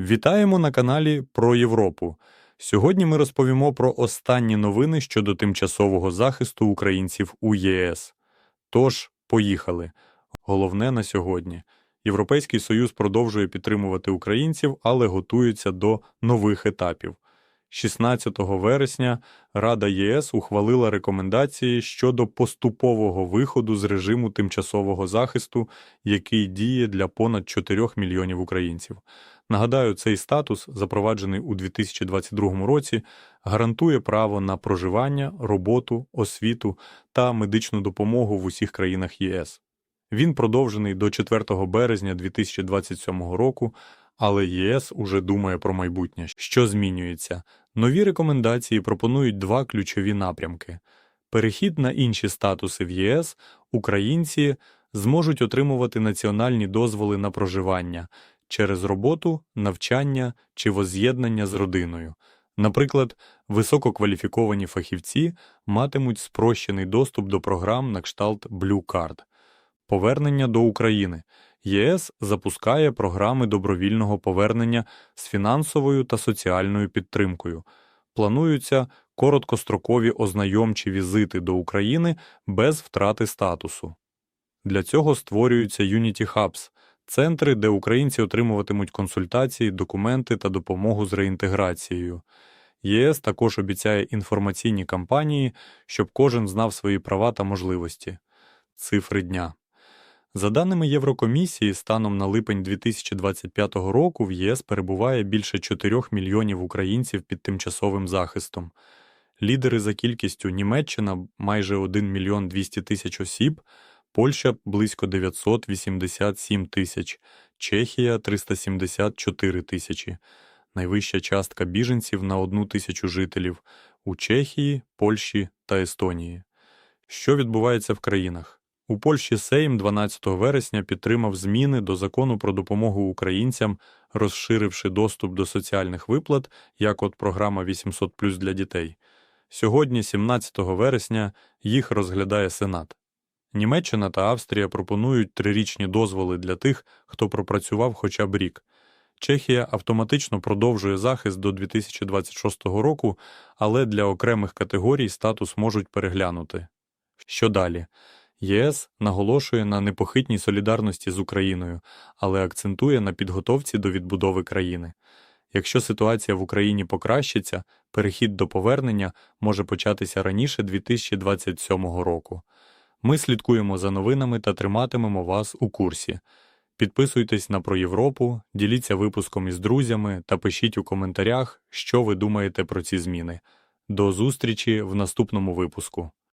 Вітаємо на каналі про Європу. Сьогодні ми розповімо про останні новини щодо тимчасового захисту українців у ЄС. Тож, поїхали. Головне на сьогодні. Європейський Союз продовжує підтримувати українців, але готується до нових етапів. 16 вересня Рада ЄС ухвалила рекомендації щодо поступового виходу з режиму тимчасового захисту, який діє для понад 4 мільйонів українців. Нагадаю, цей статус, запроваджений у 2022 році, гарантує право на проживання, роботу, освіту та медичну допомогу в усіх країнах ЄС. Він продовжений до 4 березня 2027 року, але ЄС уже думає про майбутнє. Що змінюється? Нові рекомендації пропонують два ключові напрямки. Перехід на інші статуси в ЄС українці зможуть отримувати національні дозволи на проживання через роботу, навчання чи возз'єднання з родиною. Наприклад, висококваліфіковані фахівці матимуть спрощений доступ до програм на кшталт Blue Card. Повернення до України. ЄС запускає програми добровільного повернення з фінансовою та соціальною підтримкою. Плануються короткострокові ознайомчі візити до України без втрати статусу. Для цього створюються Unity Hubs – центри, де українці отримуватимуть консультації, документи та допомогу з реінтеграцією. ЄС також обіцяє інформаційні кампанії, щоб кожен знав свої права та можливості. Цифри дня. За даними Єврокомісії, станом на липень 2025 року в ЄС перебуває більше 4 мільйонів українців під тимчасовим захистом. Лідери за кількістю Німеччина майже 1 мільйон 200 тисяч осіб, Польща близько 987 тисяч, Чехія 374 тисячі. Найвища частка біженців на одну тисячу жителів у Чехії, Польщі та Естонії. Що відбувається в країнах? У Польщі Сейм 12 вересня підтримав зміни до закону про допомогу українцям, розширивши доступ до соціальних виплат, як от програма 800 для дітей. Сьогодні, 17 вересня, їх розглядає Сенат. Німеччина та Австрія пропонують трирічні дозволи для тих, хто пропрацював хоча б рік. Чехія автоматично продовжує захист до 2026 року, але для окремих категорій статус можуть переглянути. Що далі? ЄС наголошує на непохитній солідарності з Україною, але акцентує на підготовці до відбудови країни. Якщо ситуація в Україні покращиться, перехід до повернення може початися раніше 2027 року. Ми слідкуємо за новинами та триматимемо вас у курсі. Підписуйтесь на про Європу, діліться випуском із друзями та пишіть у коментарях, що ви думаєте про ці зміни. До зустрічі в наступному випуску.